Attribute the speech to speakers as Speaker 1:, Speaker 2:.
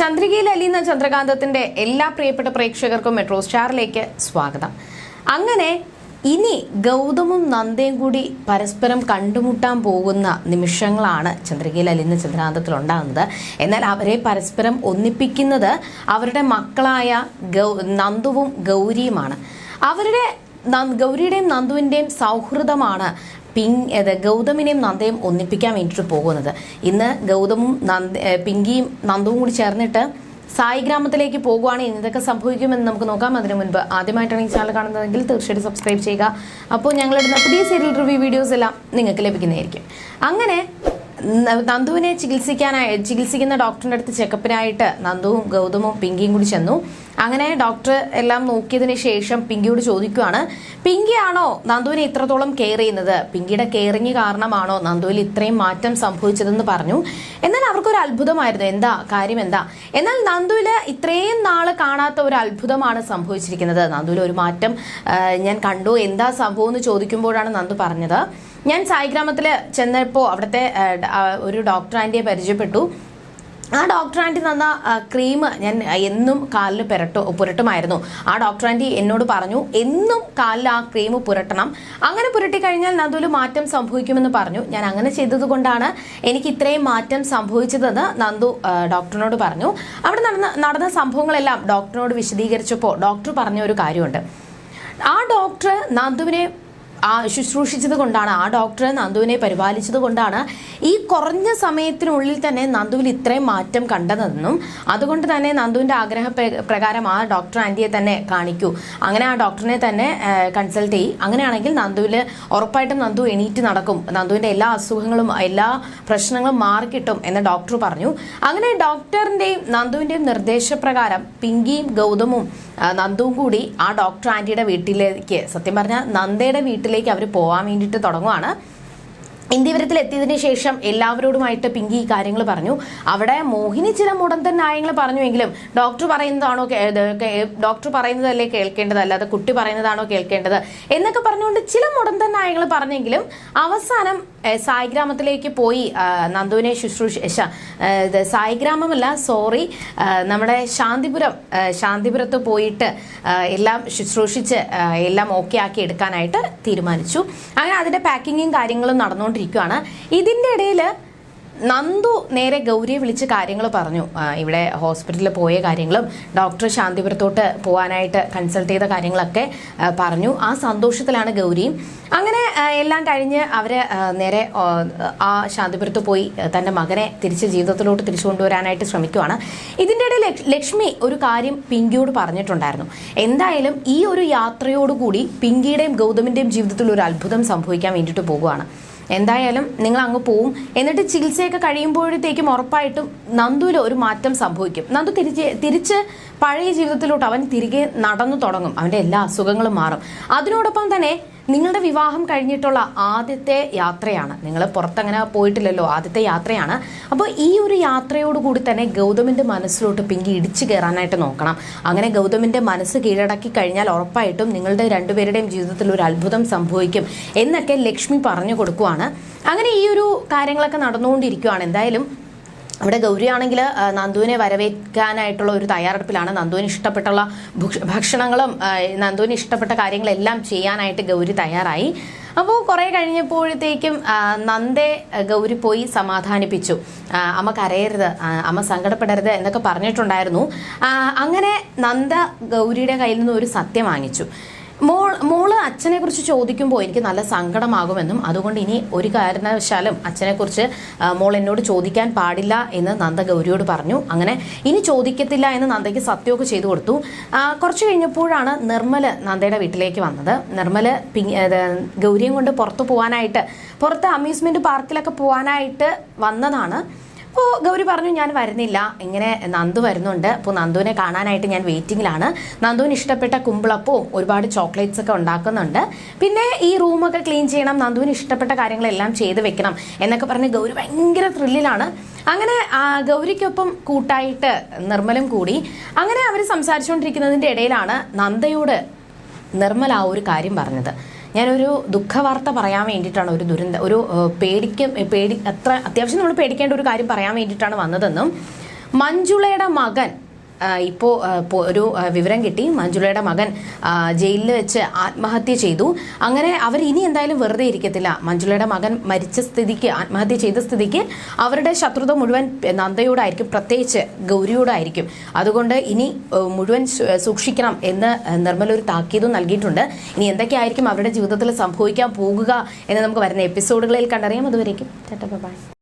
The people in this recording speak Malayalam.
Speaker 1: ചന്ദ്രികയിൽ അലിയുന്ന ചന്ദ്രകാന്തത്തിന്റെ എല്ലാ പ്രിയപ്പെട്ട പ്രേക്ഷകർക്കും മെട്രോ സ്റ്റാറിലേക്ക് സ്വാഗതം. അങ്ങനെ ഇനി ഗൗതമും നന്ദയും കൂടി പരസ്പരം കണ്ടുമുട്ടാൻ പോകുന്ന നിമിഷങ്ങളാണ് ചന്ദ്രികയിൽ അലിയുന്ന ചന്ദ്രകാന്തത്തിൽ ഉണ്ടാകുന്നത്. എന്നാൽ അവരെ പരസ്പരം ഒന്നിപ്പിക്കുന്നത് അവരുടെ മക്കളായ ഗൗ നന്ദുവും ഗൗരിയുമാണ്. അവരുടെ ഗൗരിയുടെയും നന്ദുവിന്റെയും സൗഹൃദമാണ് പിങ് ഇത് ഗൗതമിനെയും നന്ദയും ഒന്നിപ്പിക്കാൻ വേണ്ടിയിട്ട് പോകുന്നത്. ഇന്ന് ഗൗതമും നന്ദ പിങ്കിയും നന്ദവും കൂടി ചേർന്നിട്ട് സായി ഗ്രാമത്തിലേക്ക് പോകുവാണ്. ഇന്നതൊക്കെ സംഭവിക്കുമെന്ന് നമുക്ക് നോക്കാം. അതിനു മുൻപ് ആദ്യമായിട്ടാണ് ഈ ചാനൽ കാണുന്നതെങ്കിൽ തീർച്ചയായിട്ടും സബ്സ്ക്രൈബ് ചെയ്യുക. അപ്പോൾ ഞങ്ങളിടുന്ന പുതിയ സീരിയൽ റിവ്യൂ വീഡിയോസ് എല്ലാം നിങ്ങൾക്ക് ലഭിക്കുന്നതായിരിക്കും. അങ്ങനെ നന്ദുവിനെ ചികിത്സിക്കാനായി ചികിത്സിക്കുന്ന ഡോക്ടറിന്റെ അടുത്ത് ചെക്കപ്പിനായിട്ട് നന്ദുവും ഗൗതമും പിങ്കിയും കൂടി ചെന്നു. അങ്ങനെ ഡോക്ടർ എല്ലാം നോക്കിയതിന് ശേഷം പിങ്കിയോട് ചോദിക്കുവാണ് പിങ്കിയാണോ നന്ദുവിനെ ഇത്രത്തോളം കെയർ ചെയ്യുന്നത്? പിങ്കിയുടെ കെയറിങ് കാരണമാണോ നന്ദുവിൽ ഇത്രയും മാറ്റം സംഭവിച്ചതെന്ന് പറഞ്ഞു? എന്നാൽ അവർക്കൊരു അത്ഭുതമായിരുന്നു. എന്താ? കാര്യം എന്താ? എന്നാൽ നന്ദുവിൽ ഇത്രയും നാൾ കാണാത്ത ഒരു അത്ഭുതമാണ് സംഭവിച്ചിരിക്കുന്നത്. നന്ദുവിൽ ഒരു മാറ്റം ഞാൻ കണ്ടു. എന്താ സംഭവം എന്ന് ചോദിക്കുമ്പോഴാണ് നന്ദു പറഞ്ഞത്. ഞാൻ സായിഗ്രാമത്തിൽ ചെന്നപ്പോൾ അവിടുത്തെ ഒരു ഡോക്ടർ ആന്റിയെ പരിചയപ്പെട്ടു. ആ ഡോക്ടർ ആന്റി തന്ന ക്രീം ഞാൻ എന്നും കാലിൽ പുരട്ടോ പുരട്ടുമായിരുന്നു. ആ ഡോക്ടർ ആന്റി എന്നോട് പറഞ്ഞു എന്നും കാലിൽ ആ ക്രീം പുരട്ടണം. അങ്ങനെ പുരട്ടി കഴിഞ്ഞാൽ മാറ്റം സംഭവിക്കുമെന്ന് പറഞ്ഞു. ഞാൻ അങ്ങനെ ചെയ്തതുകൊണ്ടാണ് എനിക്ക് ഇത്രയും മാറ്റം സംഭവിച്ചതെന്ന് നന്ദു ഡോക്ടറിനോട് പറഞ്ഞു. അവിടെ നടന്ന നടന്ന സംഭവങ്ങളെല്ലാം ഡോക്ടറിനോട് വിശദീകരിച്ചപ്പോൾ ഡോക്ടർ പറഞ്ഞ ഒരു കാര്യമുണ്ട്. ആ ഡോക്ടർ നന്ദുവിനെ ആ ശുശ്രൂഷിച്ചത് കൊണ്ടാണ് ആ ഡോക്ടറെ നന്ദുവിനെ പരിപാലിച്ചത് കൊണ്ടാണ് ഈ കുറഞ്ഞ സമയത്തിനുള്ളിൽ തന്നെ നന്ദുവിൽ ഇത്രയും മാറ്റം കണ്ടതെന്നും അതുകൊണ്ട് തന്നെ നന്ദുവിന്റെ ആഗ്രഹ പ്രകാരം ആ ഡോക്ടർ ആന്റിയെ തന്നെ കാണിക്കൂ. അങ്ങനെ ആ ഡോക്ടറിനെ തന്നെ കൺസൾട്ട് ചെയ്യും അങ്ങനെയാണെങ്കിൽ നന്ദുവിൽ ഉറപ്പായിട്ടും നന്ദു എണീറ്റ് നടക്കും. നന്ദുവിന്റെ എല്ലാ അസുഖങ്ങളും എല്ലാ പ്രശ്നങ്ങളും മാറിക്കിട്ടും എന്ന് ഡോക്ടർ പറഞ്ഞു. അങ്ങനെ ഡോക്ടറിന്റെയും നന്ദുവിന്റെയും നിർദ്ദേശപ്രകാരം പിങ്കിയും ഗൗതമും നന്ദുവും കൂടി ആ ഡോക്ടർ ആന്റിയുടെ വീട്ടിലേക്ക് സത്യം പറഞ്ഞാൽ നന്ദയുടെ വീട്ടിലേക്ക് അവർ പോകാൻ വേണ്ടിയിട്ട് തുടങ്ങുവാണ്. ഇന്ത്യവരത്തിൽ എത്തിയതിനു ശേഷം എല്ലാവരോടുമായിട്ട് പിങ്കി ഈ കാര്യങ്ങൾ പറഞ്ഞു. അവിടെ മോഹിനി ചില മുടന്തൻ ന്യായങ്ങൾ പറഞ്ഞുവെങ്കിലും ഡോക്ടർ പറയുന്നതാണോ ഡോക്ടർ പറയുന്നതല്ലേ കേൾക്കേണ്ടത് അല്ലാതെ കുട്ടി പറയുന്നതാണോ കേൾക്കേണ്ടത് എന്നൊക്കെ പറഞ്ഞുകൊണ്ട് ചില മുടന്തൻ ന്യായങ്ങൾ പറഞ്ഞെങ്കിലും അവസാനം സായിഗ്രാമത്തിലേക്ക് പോയി നന്ദുവിനെ ശുശ്രൂഷ സായിഗ്രാമമല്ല സോറി നമ്മുടെ ശാന്തിപുരം ശാന്തിപുരത്ത് പോയിട്ട് എല്ലാം ശുശ്രൂഷിച്ച് എല്ലാം ഓക്കെ ആക്കി എടുക്കാനായിട്ട് തീരുമാനിച്ചു. അങ്ങനെ അതിന്റെ പാക്കിങ്ങും കാര്യങ്ങളും നടന്നുകൊണ്ടിരിക്കുകയാണ് ഇതിന്റെ ഇടയിൽ നന്ദു നേരെ ഗൗരിയെ വിളിച്ച് കാര്യങ്ങൾ പറഞ്ഞു. ഇവിടെ ഹോസ്പിറ്റലിൽ പോയ കാര്യങ്ങളും ഡോക്ടർ ശാന്തിപുരത്തോട്ട് പോകാനായിട്ട് കൺസൾട്ട് ചെയ്ത കാര്യങ്ങളൊക്കെ പറഞ്ഞു. ആ സന്തോഷത്തിലാണ് ഗൗരിയും. അങ്ങനെ എല്ലാം കഴിഞ്ഞ് അവർ നേരെ ആ, ശാന്തിപുരത്ത് പോയി തന്റെ മകനെ തിരിച്ച് ജീവിതത്തിലോട്ട് തിരിച്ചു കൊണ്ടുവരാനായിട്ട് ശ്രമിക്കുവാണ്. ഇതിന്റെ ഇടയിൽ ലക്ഷ്മി ഒരു കാര്യം പിങ്കിയോട് പറഞ്ഞിട്ടുണ്ടായിരുന്നു. എന്തായാലും ഈ ഒരു യാത്രയോടുകൂടി പിങ്കിയുടെയും ഗൗതമിന്റെയും ജീവിതത്തിൽ ഒരു അത്ഭുതം സംഭവിക്കാൻ വേണ്ടിയിട്ട് പോകുവാണ്. എന്തായാലും നിങ്ങൾ അങ്ങ് പോവും. എന്നിട്ട് ചികിത്സയൊക്കെ കഴിയുമ്പോഴത്തേക്കും ഉറപ്പായിട്ടും നന്ദുവിൽ ഒരു മാറ്റം സംഭവിക്കും. നന്ദു തിരിച്ച് തിരിച്ച് പഴയ ജീവിതത്തിലോട്ട് അവൻ തിരികെ നടന്നു തുടങ്ങും. അവന്റെ എല്ലാ അസുഖങ്ങളും മാറും. അതിനോടൊപ്പം തന്നെ നിങ്ങളുടെ വിവാഹം കഴിഞ്ഞിട്ടുള്ള ആദ്യത്തെ യാത്രയാണ്. നിങ്ങൾ പുറത്തങ്ങനെ പോയിട്ടില്ലല്ലോ ആദ്യത്തെ യാത്രയാണ്. അപ്പോൾ ഈ ഒരു യാത്രയോടുകൂടി തന്നെ ഗൗതമിന്റെ മനസ്സിലോട്ട് പിങ്കി ഇടിച്ചു കയറാനായിട്ട് നോക്കണം. അങ്ങനെ ഗൗതമിന്റെ മനസ്സ് കീഴടക്കി കഴിഞ്ഞാൽ ഉറപ്പായിട്ടും നിങ്ങളുടെ രണ്ടുപേരുടെയും ജീവിതത്തിൽ ഒരു അത്ഭുതം സംഭവിക്കും എന്നൊക്കെ ലക്ഷ്മി പറഞ്ഞു കൊടുക്കുവാണ്. അങ്ങനെ ഈ ഒരു കാര്യങ്ങളൊക്കെ നടന്നുകൊണ്ടിരിക്കുകയാണ് എന്തായാലും അവിടെ ഗൗരിയാണെങ്കിൽ നന്ദുവിനെ വരവേൽക്കാനായിട്ടുള്ള ഒരു തയ്യാറെടുപ്പിലാണ്. നന്ദുവിന് ഇഷ്ടപ്പെട്ടുള്ള ഭക്ഷ- ഭക്ഷണങ്ങളും നന്ദുവിന് ഇഷ്ടപ്പെട്ട കാര്യങ്ങളെല്ലാം ചെയ്യാനായിട്ട് ഗൗരി തയ്യാറായി. അപ്പോൾ കുറേ കഴിഞ്ഞപ്പോഴത്തേക്കും നന്ദെ ഗൗരി പോയി സമാധാനിപ്പിച്ചു. അമ്മ കരയരുത് അമ്മ സങ്കടപ്പെടരുത് എന്നൊക്കെ പറഞ്ഞിട്ടുണ്ടായിരുന്നു. അങ്ങനെ നന്ദ ഗൗരിയുടെ കയ്യിൽ നിന്ന് ഒരു സത്യം വാങ്ങിച്ചു. മോൾ മോൾ അച്ഛനെ കുറിച്ച് ചോദിക്കുമ്പോൾ എനിക്ക് നല്ല സങ്കടമാകുമെന്നും അതുകൊണ്ട് ഇനി ഒരു കാരണവശാലും അച്ഛനെ കുറിച്ച് മോൾ എന്നോട് ചോദിക്കാൻ പാടില്ല എന്ന് നന്ദ ഗൗരിയോട് പറഞ്ഞു. അങ്ങനെ ഇനി ചോദിക്കത്തില്ല എന്ന് നന്ദയ്ക്ക് സത്യമൊക്കെ ചെയ്തു കൊടുത്തു. കുറച്ച് കഴിഞ്ഞപ്പോഴാണ് നിർമ്മൽ നന്ദയുടെ വീട്ടിലേക്ക് വന്നത്. നിർമ്മൽ ഗൗരിയും കൊണ്ട് പുറത്തു പോകാനായിട്ട് പുറത്ത് അമ്യൂസ്മെന്റ് പാർക്കിലൊക്കെ പോകാനായിട്ട് വന്നതാണ്. അപ്പോൾ ഗൗരി പറഞ്ഞു ഞാൻ വരുന്നില്ല. ഇങ്ങനെ നന്ദു വരുന്നുണ്ട്. അപ്പോൾ നന്ദുവിനെ കാണാനായിട്ട് ഞാൻ വെയിറ്റിങ്ങിലാണ്. നന്ദുവിന് ഇഷ്ടപ്പെട്ട കുമ്പിളപ്പവും ഒരുപാട് ചോക്ലേറ്റ്സ് ഒക്കെ ഉണ്ടാക്കുന്നുണ്ട്. പിന്നെ ഈ റൂമൊക്കെ ക്ലീൻ ചെയ്യണം നന്ദുവിന് ഇഷ്ടപ്പെട്ട കാര്യങ്ങളെല്ലാം ചെയ്ത് വെക്കണം എന്നൊക്കെ പറഞ്ഞ് ഗൗരി ഭയങ്കര ത്രില്ലിലാണ്. അങ്ങനെ ഗൗരിക്കൊപ്പം കൂട്ടായിട്ട് നിർമ്മലും കൂടി. അങ്ങനെ അവർ സംസാരിച്ചുകൊണ്ടിരിക്കുന്നതിന്റെ ഇടയിലാണ് നന്ദയോട് നിർമ്മല ആ ഒരു കാര്യം പറഞ്ഞത്. ഞാനൊരു ദുഃഖവാർത്ത പറയാൻ വേണ്ടിയിട്ടാണ് ഒരു ദുരന്ത ഒരു പേടിക്ക് പേടി അത്ര അത്യാവശ്യം നമ്മൾ പേടിക്കേണ്ട ഒരു കാര്യം പറയാൻ വേണ്ടിയിട്ടാണ് വന്നതെന്നും മഞ്ജുളയുടെ മകൻ ഇപ്പോൾ ഒരു വിവരം കിട്ടി. മഞ്ജുളയുടെ മകൻ ജയിലിൽ വെച്ച് ആത്മഹത്യ ചെയ്തു. അങ്ങനെ അവർ ഇനി എന്തായാലും വെറുതെ ഇരിക്കത്തില്ല. മഞ്ജുളയുടെ മകൻ മരിച്ച സ്ഥിതിക്ക് ആത്മഹത്യ ചെയ്ത സ്ഥിതിക്ക് അവരുടെ ശത്രുത മുഴുവൻ നന്ദയോടായിരിക്കും. പ്രത്യേകിച്ച് ഗൗരിയോടായിരിക്കും. അതുകൊണ്ട് ഇനി മുഴുവൻ സൂക്ഷിക്കണം എന്ന് നിർമ്മല ഒരു താക്കീതും നൽകിയിട്ടുണ്ട്. ഇനി എന്തൊക്കെയായിരിക്കും അവരുടെ ജീവിതത്തിൽ സംഭവിക്കാൻ പോകുക എന്ന് നമുക്ക് വരുന്ന എപ്പിസോഡുകളിൽ കണ്ടറിയാം. അതുവരേക്കും. ബൈ.